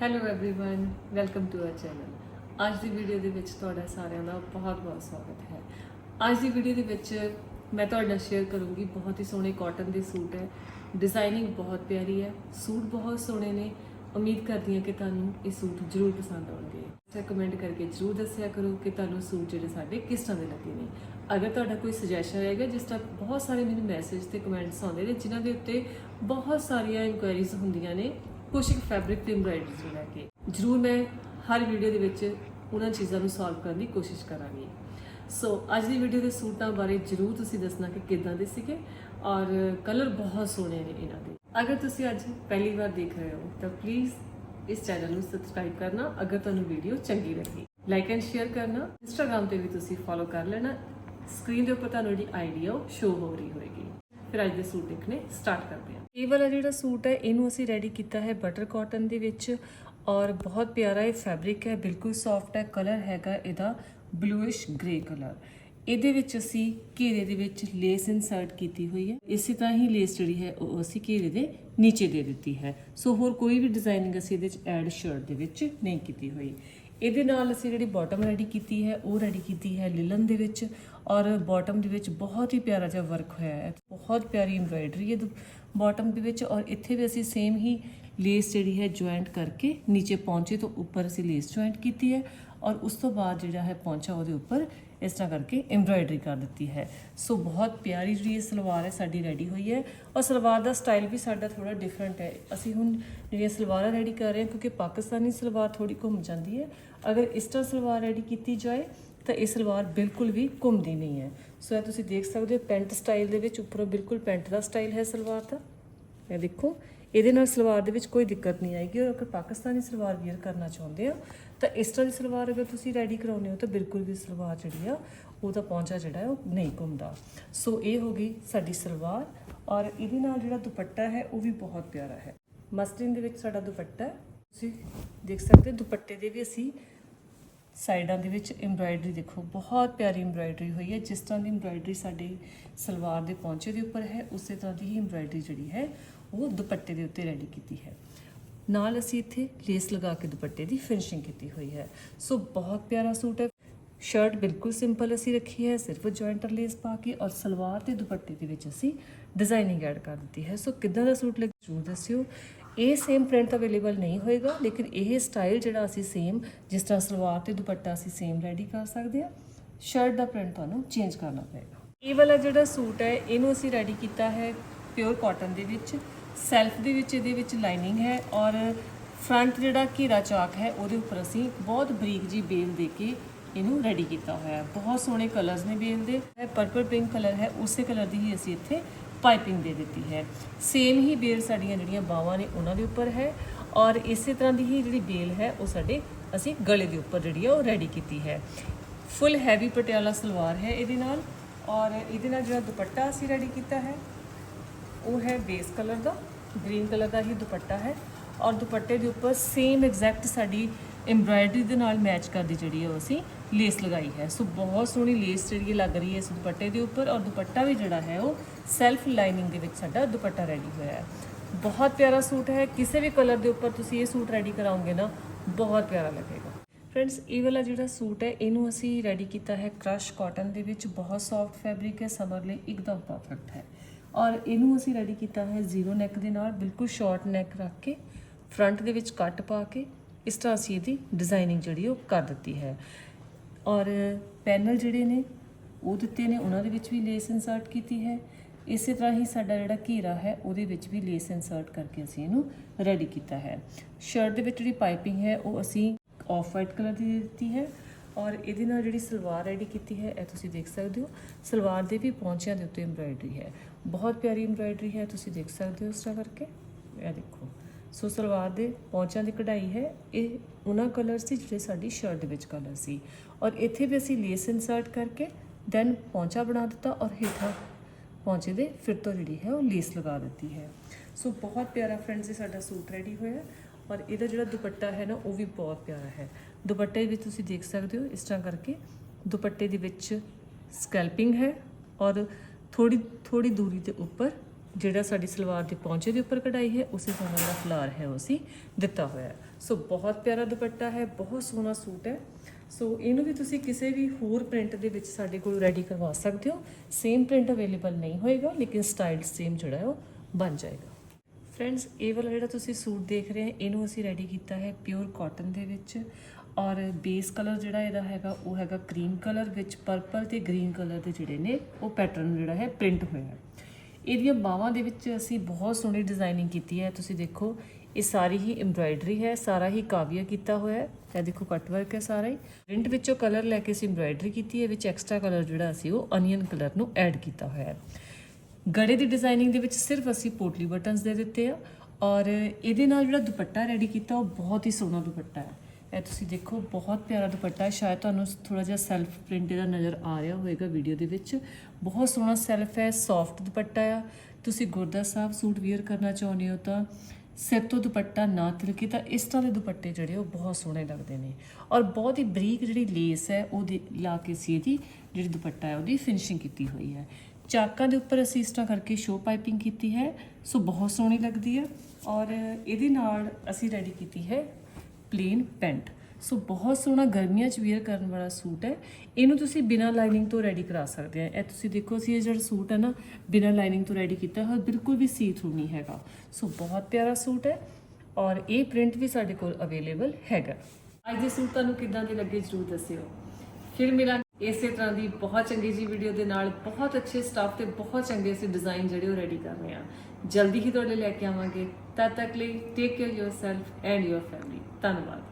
hello everyone welcome to our channel ਅੱਜ ਦੀ video ਦੇ ਵਿੱਚ ਤੁਹਾਡਾ ਸਾਰਿਆਂ ਦਾ ਬਹੁਤ-ਬਹੁਤ ਸਵਾਗਤ ਹੈ ਅੱਜ ਦੀ ਵੀਡੀਓ ਦੇ ਵਿੱਚ ਮੈਂ ਤੁਹਾਡੇ ਨਾਲ ਸ਼ੇਅਰ ਕਰੂੰਗੀ ਬਹੁਤ ਹੀ ਸੋਹਣੇ ਕਾਟਨ ਦੇ ਸੂਟ ਹੈ ਡਿਜ਼ਾਈਨਿੰਗ ਬਹੁਤ ਪਿਆਰੀ ਹੈ ਸੂਟ ਬਹੁਤ ਸੋਹਣੇ ਨੇ ਉਮੀਦ ਕਰਦੀ ਹਾਂ ਕਿ ਤੁਹਾਨੂੰ ਇਹ ਸੂਟ ਜ਼ਰੂਰ ਪਸੰਦ ਆਉਣਗੇ ਤੇ ਕਮੈਂਟ ਕਰਕੇ ਜ਼ਰੂਰ ਦੱਸਿਆ ਕਰੋ ਕਿ ਤੁਹਾਨੂੰ ਸੂਟ ਜਿਹੜੇ ਸਾਡੇ ਕਿਸ ਤਰ੍ਹਾਂ ਦੇ ਲੱਗੇ ਨੇ ਅਗਰ ਤੁਹਾਡਾ ਕੋਈ ਸੁਜੈਸ਼ਨ ਹੋਏਗਾ ਜਿਸ ਤਰ੍ਹਾਂ ਬਹੁਤ ਸਾਰੇ ਮੈਨੂੰ ਮੈਸੇਜ ਤੇ ਕਮੈਂਟਸ ਆਉਂਦੇ ਨੇ ਜਿਨ੍ਹਾਂ ਦੇ ਉੱਤੇ ਬਹੁਤ ਸਾਰੀਆਂ ਇਨਕੁਆਇਰੀਜ਼ ਹੁੰਦੀਆਂ ਨੇ ਕੁਝ ਫੈਬਰਿਕ ਤੇ ਐਮਬ੍ਰਾਇਡਰੀ ਨੂੰ ਲੈ ਕੇ। ਜ਼ਰੂਰ ਮੈਂ ਹਰ ਵੀਡੀਓ ਦੇ ਵਿੱਚ ਉਹਨਾਂ ਚੀਜ਼ਾਂ ਨੂੰ ਸੋਲਵ ਕਰਨ ਦੀ ਕੋਸ਼ਿਸ਼ ਕਰਾਂਗੀ। ਸੋ ਅੱਜ ਦੀ ਵੀਡੀਓ ਦੇ ਸੂਟਾਂ ਬਾਰੇ ਜ਼ਰੂਰ ਤੁਸੀਂ ਦੱਸਣਾ ਕਿ ਕਿੱਦਾਂ ਦੇ ਸੀਗੇ ਔਰ ਕਲਰ ਬਹੁਤ ਸੋਹਣੇ ਨੇ ਇਹਨਾਂ ਦੇ। ਅਗਰ ਤੁਸੀਂ ਅੱਜ ਪਹਿਲੀ ਵਾਰ ਦੇਖ ਰਹੇ ਹੋ, ਤਾਂ ਪਲੀਜ਼ ਇਸ ਚੈਨਲ ਨੂੰ ਸਬਸਕ੍ਰਾਈਬ ਕਰਨਾ ਅਗਰ ਤੁਹਾਨੂੰ ਵੀਡੀਓ ਚੰਗੀ ਲੱਗੀ। ਲਾਈਕ ਐਂਡ ਸ਼ੇਅਰ ਕਰਨਾ। ਇੰਸਟਾਗ੍ਰam ਤੇ ਵੀ ਤੁਸੀਂ ਫੋਲੋ ਕਰ ਲੈਣਾ। ਸਕਰੀਨ ਦੇ ਉੱਪਰ ਤੁਹਾਨੂੰ ਜਿਹੜੀ ਆਈਡੀਆ ਉਹ ਸ਼ੋ ਹੋ ਰਹੀ ਹੋਏਗੀ। ਫਿਰ ਅੱਜ ਦੇ ਸੂਟ ਦੇਖਣੇ ਸਟਾਰਟ ਕਰਦੇ ਹਾਂ। ਇਹ ਵਾਲਾ ਜਿਹੜਾ ਸੂਟ ਹੈ, ਇਹਨੂੰ ਅਸੀਂ ਰੈਡੀ ਕੀਤਾ ਹੈ ਬਟਰ ਕਾਟਨ ਦੇ ਵਿੱਚ ਔਰ ਬਹੁਤ ਪਿਆਰਾ ਇਹ ਫੈਬਰਿਕ ਹੈ, ਬਿਲਕੁਲ ਸੌਫਟ ਹੈ ਕਲਰ ਹੈਗਾ ਇਹਦਾ ਬਲੂਇਸ਼ ਗ੍ਰੇ ਕਲਰ ਇਹਦੇ ਵਿੱਚ ਅਸੀਂ ਘੇਰੇ ਦੇ ਵਿੱਚ ਲੇਸ ਇਨਸਰਟ ਕੀਤੀ ਹੋਈ ਹੈ। ਇਸੇ ਤਰ੍ਹਾਂ ਹੀ ਲੇਸ ਜਿਹੜੀ ਹੈ, ਉਹ ਅਸੀਂ ਘੇਰੇ ਦੇ ਨੀਚੇ ਦੇ ਦਿੱਤੀ ਹੈ। ਸੋ ਹੋਰ ਕੋਈ ਵੀ ਡਿਜ਼ਾਈਨਿੰਗ ਅਸੀਂ ਇਹਦੇ ਵਿੱਚ ਐਡ ਸ਼ਰਟ ਦੇ ਵਿੱਚ ਨਹੀਂ ਕੀਤੀ ਹੋਈ। ਇਹਦੇ ਨਾਲ ਅਸੀਂ ਜਿਹੜੀ ਬਾਟਮ ਰੈਡੀ ਕੀਤੀ ਹੈ, ਉਹ ਰੈਡੀ ਕੀਤੀ ਹੈ ਲਿਲਨ ਦੇ ਵਿੱਚ ਔਰ ਬਾਟਮ ਦੇ ਵਿੱਚ ਬਹੁਤ ਹੀ ਪਿਆਰਾ ਜਿਹਾ ਵਰਕ ਹੋਇਆ ਹੈ। ਬਹੁਤ ਪਿਆਰੀ ਐਮਬ੍ਰਾਇਡਰੀ ਹੈ ਬਾਟਮ ਦੇ ਵਿੱਚ ਔਰ ਇੱਥੇ ਵੀ ਅਸੀਂ ਸੇਮ ਹੀ ਲੇਸ ਜਿਹੜੀ ਹੈ ਜੁਆਇੰਟ ਕਰਕੇ ਨੀਚੇ ਪਹੁੰਚੇ ਤੋਂ ਉੱਪਰ ਅਸੀਂ ਲੇਸ ਜੁਆਇੰਟ ਕੀਤੀ ਹੈ ਔਰ ਉਸ ਤੋਂ ਬਾਅਦ ਜਿਹੜਾ ਹੈ ਪਹੁੰਚਾ ਉਹਦੇ ਉੱਪਰ ਇਸ ਤਰ੍ਹਾਂ ਕਰਕੇ ਐਮਬ੍ਰਾਇਡਰੀ ਕਰ ਦਿੱਤੀ ਹੈ। ਸੋ ਬਹੁਤ ਪਿਆਰੀ ਜਿਹੜੀ ਇਹ ਸਲਵਾਰ ਹੈ, ਸਾਡੀ ਰੈਡੀ ਹੋਈ ਹੈ। ਔਰ ਸਲਵਾਰ ਦਾ ਸਟਾਈਲ ਵੀ ਸਾਡਾ ਥੋੜਾ ਡਿਫਰੈਂਟ ਹੈ। ਅਸੀਂ ਹੁਣ ਜਿਹੜੀਆਂ ਸਲਵਾਰਾਂ ਰੈਡੀ ਕਰ ਰਹੇ ਹਾਂ, ਕਿਉਂਕਿ ਪਾਕਿਸਤਾਨੀ ਸਲਵਾਰ ਥੋੜੀ ਘੁੰਮ ਜਾਂਦੀ ਹੈ। ਅਗਰ ਇਸ ਤਰ੍ਹਾਂ ਸਲਵਾਰ ਰੈਡੀ ਕੀਤੀ ਜਾਏ, ਤਾਂ ਇਹ ਸਲਵਾਰ ਬਿਲਕੁਲ ਵੀ ਘੁੰਮਦੀ ਨਹੀਂ ਹੈ। ਸੋ ਇਹ ਤੁਸੀਂ ਦੇਖ ਸਕਦੇ ਹੋ, ਪੈਂਟ ਸਟਾਈਲ ਦੇ ਵਿੱਚ ਉੱਪਰੋਂ ਬਿਲਕੁਲ ਪੈਂਟ ਦਾ ਸਟਾਈਲ ਹੈ ਸਲਵਾਰ ਦਾ। ਇਹ ਦੇਖੋ ਇਹਦੇ ਨਾਲ ਸਲਵਾਰ ਦੇ ਵਿੱਚ ਕੋਈ ਦਿੱਕਤ ਨਹੀਂ ਆਏਗੀ ਔਰ ਅਗਰ ਪਾਕਿਸਤਾਨੀ ਸਲਵਾਰ ਵੀਅਰ ਕਰਨਾ ਚਾਹੁੰਦੇ ਆ, ਤਾਂ ਇਸ ਤਰ੍ਹਾਂ ਦੀ ਸਲਵਾਰ ਅਗਰ ਤੁਸੀਂ ਰੈਡੀ ਕਰਾਉਂਦੇ ਹੋ ਤਾਂ ਬਿਲਕੁਲ ਵੀ ਸਲਵਾਰ ਜਿਹੜੀ ਆ ਉਹਦਾ ਪਹੁੰਚਾ ਜਿਹੜਾ ਉਹ ਨਹੀਂ ਘੁੰਮਦਾ। ਸੋ ਇਹ ਹੋ ਗਈ ਸਾਡੀ ਸਲਵਾਰ ਔਰ ਇਹਦੇ ਨਾਲ ਜਿਹੜਾ ਦੁਪੱਟਾ ਹੈ, ਉਹ ਵੀ ਬਹੁਤ ਪਿਆਰਾ ਹੈ। ਮਸਲਿਨ ਦੇ ਵਿੱਚ ਸਾਡਾ ਦੁਪੱਟਾ ਤੁਸੀਂ ਦੇਖ ਸਕਦੇ ਹੋ, ਦੁਪੱਟੇ ਦੇ ਵੀ ਅਸੀਂ ਸਾਈਡਾਂ ਦੇ ਵਿੱਚ ਐਮਬ੍ਰਾਇਡਰੀ ਦੇਖੋ, ਬਹੁਤ ਪਿਆਰੀ ਐਮਬ੍ਰਾਇਡਰੀ ਹੋਈ ਹੈ। ਜਿਸ ਤਰ੍ਹਾਂ ਦੀ ਐਮਬ੍ਰਾਇਡਰੀ ਸਾਡੇ ਸਲਵਾਰ ਦੇ ਪੌਂਚੇ ਦੇ ਉੱਪਰ ਹੈ, ਉਸੇ ਤਰ੍ਹਾਂ ਦੀ ਹੀ ਐਮਬ੍ਰਾਇਡਰੀ ਜਿਹੜੀ ਹੈ ਉਹ ਦੁਪੱਟੇ ਦੇ ਉੱਤੇ ਰੈਡੀ ਕੀਤੀ ਹੈ। ਨਾਲ ਅਸੀਂ ਇੱਥੇ ਲੇਸ ਲਗਾ ਕੇ ਦੁਪੱਟੇ ਦੀ ਫਿਨਿਸ਼ਿੰਗ ਕੀਤੀ ਹੋਈ ਹੈ। ਸੋ ਬਹੁਤ ਪਿਆਰਾ ਸੂਟ ਹੈ। ਸ਼ਰਟ ਬਿਲਕੁਲ ਸਿੰਪਲ ਅਸੀਂ ਰੱਖੀ ਹੈ, ਸਿਰਫ ਜੁਆਇੰਟਰ ਲੇਸ ਪਾ ਕੇ ਔਰ ਸਲਵਾਰ ਤੇ ਦੁਪੱਟੇ ਦੇ ਵਿੱਚ ਅਸੀਂ ਡਿਜ਼ਾਈਨਿੰਗ ਐਡ ਕਰ ਦਿੱਤੀ ਹੈ। ਸੋ ਕਿੱਦਾਂ ਦਾ ਸੂਟ ਲੱਗ ਜ਼ਰੂਰ ਦੱਸਿਓ। ਇਹ ਸੇਮ ਪ੍ਰਿੰਟ ਅਵੇਲੇਬਲ ਨਹੀਂ ਹੋਏਗਾ, ਲੇਕਿਨ ਇਹ ਸਟਾਈਲ ਜਿਹੜਾ ਅਸੀਂ ਸੇਮ ਜਿਸ ਤਰ੍ਹਾਂ ਸਲਵਾਰ ਤੇ ਦੁਪੱਟਾ ਅਸੀਂ ਸੇਮ ਰੈਡੀ ਕਰ ਸਕਦੇ ਹਾਂ ਸ਼ਰਟ ਦਾ ਪ੍ਰਿੰਟ ਤੁਹਾਨੂੰ ਚੇਂਜ ਕਰਨਾ ਪਏਗਾ। ਇਹ ਵਾਲਾ ਜਿਹੜਾ ਸੂਟ ਹੈ, ਇਹਨੂੰ ਅਸੀਂ ਰੈਡੀ ਕੀਤਾ ਹੈ ਪਿਓਰ ਕਾਟਨ ਦੇ ਵਿੱਚ। ਸੈਲਫ ਦੇ ਵਿੱਚ, ਇਹਦੇ ਵਿੱਚ ਲਾਈਨਿੰਗ ਹੈ ਔਰ ਫਰੰਟ ਜਿਹੜਾ ਘੇਰਾ ਚਾਕ ਹੈ, ਉਹਦੇ ਉੱਪਰ ਅਸੀਂ ਬਹੁਤ ਬਰੀਕ ਜੀ ਬੇਲ ਦੇ ਕੇ ਇਹਨੂੰ ਰੈਡੀ ਕੀਤਾ ਹੋਇਆ ਹੈ। ਬਹੁਤ ਸੋਹਣੇ ਕਲਰਸ ਨੇ ਬੇਲ ਦੇ। ਹੈ ਪਰਪਲ ਪਿੰਕ ਕਲਰ ਹੈ, ਉਸੇ ਕਲਰ ਦੀ ਹੀ ਅਸੀਂ ਇੱਥੇ ਪਾਈਪਿੰਗ ਦੇ ਦਿੱਤੀ ਹੈ। ਸੇਮ ਹੀ ਬੇਲ ਸਾਡੀਆਂ ਜਿਹੜੀਆਂ ਬਾਵਾਂ ਨੇ, ਉਹਨਾਂ ਦੇ ਉੱਪਰ ਹੈ ਔਰ ਇਸੇ ਤਰ੍ਹਾਂ ਦੀ ਹੀ ਜਿਹੜੀ ਬੇਲ ਹੈ, ਉਹ ਸਾਡੇ ਅਸੀਂ ਗਲੇ ਦੇ ਉੱਪਰ ਜਿਹੜੀ ਹੈ ਉਹ ਰੈਡੀ ਕੀਤੀ ਹੈ। ਫੁੱਲ ਹੈਵੀ ਪਟਿਆਲਾ ਸਲਵਾਰ ਹੈ ਇਹਦੇ ਨਾਲ ਔਰ ਇਹਦੇ ਨਾਲ ਜਿਹੜਾ ਦੁਪੱਟਾ ਅਸੀਂ ਰੈਡੀ ਕੀਤਾ ਹੈ ਉਹ ਹੈ ਬੇਸ ਕਲਰ ਦਾ ਗ੍ਰੀਨ ਕਲਰ ਦਾ ਹੀ ਦੁਪੱਟਾ ਹੈ ਔਰ ਦੁਪੱਟੇ ਦੇ ਉੱਪਰ ਸੇਮ ਐਗਜ਼ੈਕਟ ਸਾਡੀ ਐਮਬ੍ਰਾਇਡਰੀ ਦੇ ਨਾਲ ਮੈਚ ਕਰਦੀ ਜਿਹੜੀ ਹੈ ਉਹ ਅਸੀਂ ਲੇਸ ਲਗਾਈ ਹੈ। ਸੋ ਬਹੁਤ ਸੋਹਣੀ ਲੇਸ ਜਿਹੜੀ ਲੱਗ ਰਹੀ ਹੈ ਇਸ ਦੁਪੱਟੇ ਦੇ ਉੱਪਰ ਔਰ ਦੁਪੱਟਾ ਵੀ ਜਿਹੜਾ ਹੈ ਉਹ ਸੈਲਫ ਲਾਈਨਿੰਗ ਦੇ ਵਿੱਚ ਸਾਡਾ ਦੁਪੱਟਾ ਰੈਡੀ ਹੋਇਆ ਹੈ। ਬਹੁਤ ਪਿਆਰਾ ਸੂਟ ਹੈ, ਕਿਸੇ ਵੀ ਕਲਰ ਦੇ ਉੱਪਰ ਤੁਸੀਂ ਇਹ ਸੂਟ ਰੈਡੀ ਕਰਾਉਂਗੇ ਨਾ, ਬਹੁਤ ਪਿਆਰਾ ਲੱਗੇਗਾ। ਫਰੈਂਡਸ ਇਹ ਵਾਲਾ ਜਿਹੜਾ ਸੂਟ ਹੈ, ਇਹਨੂੰ ਅਸੀਂ ਰੈਡੀ ਕੀਤਾ ਹੈ ਕ੍ਰਸ਼ ਕਾਟਨ ਦੇ ਵਿੱਚ। ਬਹੁਤ ਸੌਫਟ ਫੈਬਰਿਕ ਹੈ ਸਮਰ ਲਈ ਇੱਕਦਮ ਪਰਫੈਕਟ ਹੈ। ਔਰ ਇਹਨੂੰ ਅਸੀਂ ਰੈਡੀ ਕੀਤਾ ਹੈ ਜ਼ੀਰੋ ਨੈਕ ਦੇ ਨਾਲ, ਬਿਲਕੁਲ ਸ਼ਾਰਟ ਨੈਕ ਰੱਖ ਕੇ ਫਰੰਟ ਦੇ ਵਿੱਚ ਕੱਟ ਪਾ ਕੇ, ਇਸ ਤਰ੍ਹਾਂ ਅਸੀਂ ਇਹਦੀ ਡਿਜ਼ਾਈਨਿੰਗ ਜਿਹੜੀ ਉਹ ਕਰ ਦਿੱਤੀ ਹੈ। ਔਰ ਪੈਨਲ ਜਿਹੜੇ ਨੇ, ਉਹ ਦਿੱਤੇ ਨੇ, ਉਹਨਾਂ ਦੇ ਵਿੱਚ ਵੀ ਲੇਸ ਇਨਸਰਟ ਕੀਤੀ ਹੈ। ਇਸੇ ਤਰ੍ਹਾਂ ਹੀ ਸਾਡਾ ਜਿਹੜਾ ਘੇਰਾ ਹੈ, ਉਹਦੇ ਵਿੱਚ ਵੀ ਲੇਸ ਇਨਸਰਟ ਕਰਕੇ ਅਸੀਂ ਇਹਨੂੰ ਰੈਡੀ ਕੀਤਾ ਹੈ। ਸ਼ਰਟ ਦੇ ਵਿੱਚ ਜਿਹੜੀ ਪਾਈਪਿੰਗ ਹੈ, ਉਹ ਅਸੀਂ ਆਫ ਵਾਈਟ ਕਲਰ ਦੀ ਦੇ ਦਿੱਤੀ ਹੈ। ਔਰ ਇਹਦੇ ਨਾਲ ਜਿਹੜੀ ਸਲਵਾਰ ਰੈਡੀ ਕੀਤੀ ਹੈ, ਇਹ ਤੁਸੀਂ ਦੇਖ ਸਕਦੇ ਹੋ। ਸਲਵਾਰ ਦੇ ਵੀ ਪੌਂਚਿਆਂ ਦੇ ਉੱਤੇ ਐਮਬ੍ਰਾਇਡਰੀ ਹੈ। ਬਹੁਤ ਪਿਆਰੀ ਐਮਬ੍ਰਾਇਡਰੀ ਹੈ, ਤੁਸੀਂ ਦੇਖ ਸਕਦੇ ਹੋ ਇਸ ਤਰ੍ਹਾਂ ਕਰਕੇ। ਇਹ ਦੇਖੋ, ਸੋ ਸਲਵਾਰ ਦੇ ਪੌਂਚਿਆਂ ਦੀ ਕਢਾਈ ਹੈ। ਇਹ ਉਹਨਾਂ ਕਲਰ ਸੀ ਜਿਹੜੇ ਸਾਡੀ ਸ਼ਰਟ ਦੇ ਵਿੱਚ ਕਲਰ ਸੀ। ਔਰ ਇੱਥੇ ਵੀ ਅਸੀਂ ਲੇਸ ਇਨਸਰਟ ਕਰਕੇ ਦੈਨ ਪੌਂਚਾ ਬਣਾ ਦਿੱਤਾ ਔਰ ਹੇਠਾਂ ਪੌਂਚੇ ਦੇ ਫਿਰ ਤੋਂ ਜਿਹੜੀ ਹੈ ਉਹ ਲੇਸ ਲਗਾ ਦਿੱਤੀ ਹੈ। ਸੋ ਬਹੁਤ ਪਿਆਰਾ ਫਰੈਂਡਸ ਇਹ ਸਾਡਾ ਸੂਟ ਰੈਡੀ ਹੋਇਆ ਔਰ ਇਹਦਾ ਜਿਹੜਾ ਦੁਪੱਟਾ ਹੈ ਨਾ, ਉਹ ਵੀ ਬਹੁਤ ਪਿਆਰਾ ਹੈ। ਦੁਪੱਟੇ ਵਿੱਚ ਤੁਸੀਂ ਦੇਖ ਸਕਦੇ ਹੋ, ਇਸ ਤਰ੍ਹਾਂ ਕਰਕੇ ਦੁਪੱਟੇ ਦੇ ਵਿੱਚ ਸਕੈਲਪਿੰਗ ਹੈ। ਔਰ ਥੋੜੀ ਥੋੜੀ ਦੂਰੀ ਦੇ ਉੱਪਰ ਜਿਹੜਾ ਸਾਡੀ ਸਲਵਾਰ ਦੇ ਪੌਂਚੇ ਦੇ ਉੱਪਰ ਕਢਾਈ ਹੈ, ਉਸੇ ਤਰ੍ਹਾਂ ਦਾ ਫਲਾਰ ਹੈ ਉਹ ਅਸੀਂ ਦਿੱਤਾ ਹੋਇਆ ਸੋ ਬਹੁਤ ਪਿਆਰਾ ਦੁਪੱਟਾ ਹੈ, ਬਹੁਤ ਸੋਹਣਾ ਸੂਟ ਹੈ। ਸੋ ਇਹਨੂੰ ਵੀ ਤੁਸੀਂ ਕਿਸੇ ਵੀ ਹੋਰ ਪ੍ਰਿੰਟ ਦੇ ਵਿੱਚ ਸਾਡੇ ਕੋਲ ਰੈਡੀ ਕਰਵਾ ਸਕਦੇ ਹੋ। ਸੇਮ ਪ੍ਰਿੰਟ ਅਵੇਲੇਬਲ ਨਹੀਂ ਹੋਏਗਾ, ਲੇਕਿਨ ਸਟਾਈਲ ਸੇਮ ਜਿਹੜਾ ਹੈ ਉਹ ਬਣ ਜਾਏਗਾ। ਫਰੈਂਡਸ ਇਹ ਵਾਲਾ ਜਿਹੜਾ ਤੁਸੀਂ ਸੂਟ ਦੇਖ ਰਹੇ ਹੋ, ਇਹਨੂੰ ਅਸੀਂ ਰੈਡੀ ਕੀਤਾ ਹੈ ਪਿਓਰ ਕਾਟਨ ਦੇ ਵਿੱਚ। ਔਰ ਬੇਸ ਕਲਰ ਜਿਹੜਾ ਇਹਦਾ ਹੈਗਾ, ਉਹ ਹੈਗਾ ਕਰੀਮ ਕਲਰ ਵਿੱਚ ਪਰਪਲ ਤੇ ਗ੍ਰੀਨ ਕਲਰ ਦੇ ਜਿਹੜੇ ਨੇ, ਉਹ ਪੈਟਰਨ ਜਿਹੜਾ ਹੈ ਪ੍ਰਿੰਟ ਹੋਇਆ ਹੈ। ਇਹਦੀਆਂ ਬਾਹਾਂ ਦੇ ਵਿੱਚ ਅਸੀਂ ਬਹੁਤ ਸੋਹਣੀ ਡਿਜ਼ਾਈਨਿੰਗ ਕੀਤੀ ਹੈ। ਤੁਸੀਂ ਦੇਖੋ, ਇਹ ਸਾਰੀ ਹੀ ਐਮਬ੍ਰਾਇਡਰੀ ਹੈ, ਸਾਰਾ ਹੀ ਕਾਵਿਆ ਕੀਤਾ ਹੋਇਆ ਹੈ। ਇਹ ਦੇਖੋ ਕੱਟ ਵਰਕ ਹੈ ਸਾਰਾ ਹੀ। ਪ੍ਰਿੰਟ ਵਿੱਚੋਂ ਕਲਰ ਲੈ ਕੇ ਅਸੀਂ ਐਮਬ੍ਰਾਇਡਰੀ ਕੀਤੀ ਹੈ, ਵਿੱਚ ਐਕਸਟਰਾ ਕਲਰ ਜਿਹੜਾ ਅਸੀਂ ਉਹ ਅਨੀਅਨ ਕਲਰ ਨੂੰ ਐਡ ਕੀਤਾ ਹੋਇਆ ਹੈ। ਗੜੇ ਦੀ ਡਿਜ਼ਾਈਨਿੰਗ ਦੇ ਵਿੱਚ ਸਿਰਫ ਅਸੀਂ ਪੋਟਲੀ ਬਟਨਸ ਦੇ ਦਿੱਤੇ ਆ ਔਰ ਇਹਦੇ ਨਾਲ ਜਿਹੜਾ ਦੁਪੱਟਾ ਰੈਡੀ ਕੀਤਾ, ਉਹ ਬਹੁਤ ਹੀ ਸੋਹਣਾ ਦੁਪੱਟਾ ਹੈ। ਇਹ ਤੁਸੀਂ ਦੇਖੋ, ਬਹੁਤ ਪਿਆਰਾ ਦੁਪੱਟਾ ਸ਼ਾਇਦ ਤੁਹਾਨੂੰ ਥੋੜਾ ਜਿਹਾ ਸੈਲਫ ਪ੍ਰਿੰਟ ਦਾ ਨਜ਼ਰ ਆ ਰਿਹਾ ਹੋਵੇਗਾ ਵੀਡੀਓ ਦੇ ਵਿੱਚ। ਬਹੁਤ ਸੋਹਣਾ ਸੈਲਫ ਹੈ ਸੌਫਟ ਦੁਪੱਟਾ ਆ। ਤੁਸੀਂ ਗੁਰਦਾ ਸਾਹਿਬ ਸੂਟ ਵੇਅਰ ਕਰਨਾ ਚਾਹੁੰਦੇ ਹੋ ਤਾਂ ਸਿਰ ਤੋਂ ਦੁਪੱਟਾ ਨਾ ਤਿਲਕੇ ਤਾਂ ਇਸ ਤਰ੍ਹਾਂ ਦੇ ਦੁਪੱਟੇ ਜਿਹੜੇ ਉਹ ਬਹੁਤ ਸੋਹਣੇ ਲੱਗਦੇ ਨੇ। ਔਰ ਬਹੁਤ ਹੀ ਬਰੀਕ ਜਿਹੜੀ ਲੇਸ ਹੈ ਉਹ ਦੇ- ਲਾ ਕੇ ਸੀ ਇਹਦੀ ਜਿਹੜੀ ਦੁਪੱਟਾ ਹੈ, ਉਹਦੀ ਫਿਨਿਸ਼ਿੰਗ ਕੀਤੀ ਹੋਈ ਹੈ। ਚਾਕਾਂ ਦੇ ਉੱਪਰ ਅਸੀਂ ਇਸ ਤਰ੍ਹਾਂ ਕਰਕੇ ਸ਼ੋ ਪਾਈਪਿੰਗ ਕੀਤੀ ਹੈ। ਸੋ ਬਹੁਤ ਸੋਹਣੀ ਲੱਗਦੀ ਹੈ। ਔਰ ਇਹਦੇ ਨਾਲ ਅਸੀਂ ਰੈਡੀ ਕੀਤੀ ਹੈ ਪਲੇਨ ਪੈਂਟ ਸੋ ਬਹੁਤ ਸੋਹਣਾ ਗਰਮੀਆਂ 'ਚ ਵੇਅਰ ਕਰਨ ਵਾਲਾ ਸੂਟ ਹੈ। ਇਹਨੂੰ ਤੁਸੀਂ ਬਿਨਾਂ ਲਾਈਨਿੰਗ ਤੋਂ ਰੈਡੀ ਕਰਾ ਸਕਦੇ ਆ। ਇਹ ਤੁਸੀਂ ਦੇਖੋ, ਅਸੀਂ ਇਹ ਜਿਹੜਾ ਸੂਟ ਹੈ ਨਾ, ਬਿਨਾਂ ਲਾਈਨਿੰਗ ਤੋਂ ਰੈਡੀ ਕੀਤਾ ਹੋਇਆ, ਬਿਲਕੁਲ ਵੀ ਸੀ ਥਰੂ ਨਹੀਂ ਹੈਗਾ। ਸੋ ਬਹੁਤ ਪਿਆਰਾ ਸੂਟ ਹੈ ਔਰ ਇਹ ਪ੍ਰਿੰਟ ਵੀ ਸਾਡੇ ਕੋਲ ਅਵੇਲੇਬਲ ਹੈਗਾ। ਅੱਜ ਦੇ ਸੂਟ ਤੁਹਾਨੂੰ ਕਿੱਦਾਂ ਦੇ ਲੱਗੇ ਜਰੂਰ ਦੱਸਿਓ। ਫਿਰ ਮਿਲਾਂਗੇ ਇਸੇ ਤਰ੍ਹਾਂ ਦੀ ਬਹੁਤ ਚੰਗੀ ਜੀ ਵੀਡੀਓ ਦੇ ਨਾਲ, ਬਹੁਤ ਅੱਛੇ ਸਟਾਫ ਤੇ ਬਹੁਤ ਚੰਗੇ ਅਸੀਂ ਡਿਜ਼ਾਈਨ ਜਿਹੜੇ ਉਹ ਰੈਡੀ ਕਰ ਰਹੇ ਆ ਜਲਦੀ ਹੀ ਤੁਹਾਡੇ ਲੈ ਕੇ ਆਵਾਂਗੇ। ਤਦ ਤੱਕ ਲਈ take care yourself and your family ਧੰਨਵਾਦ।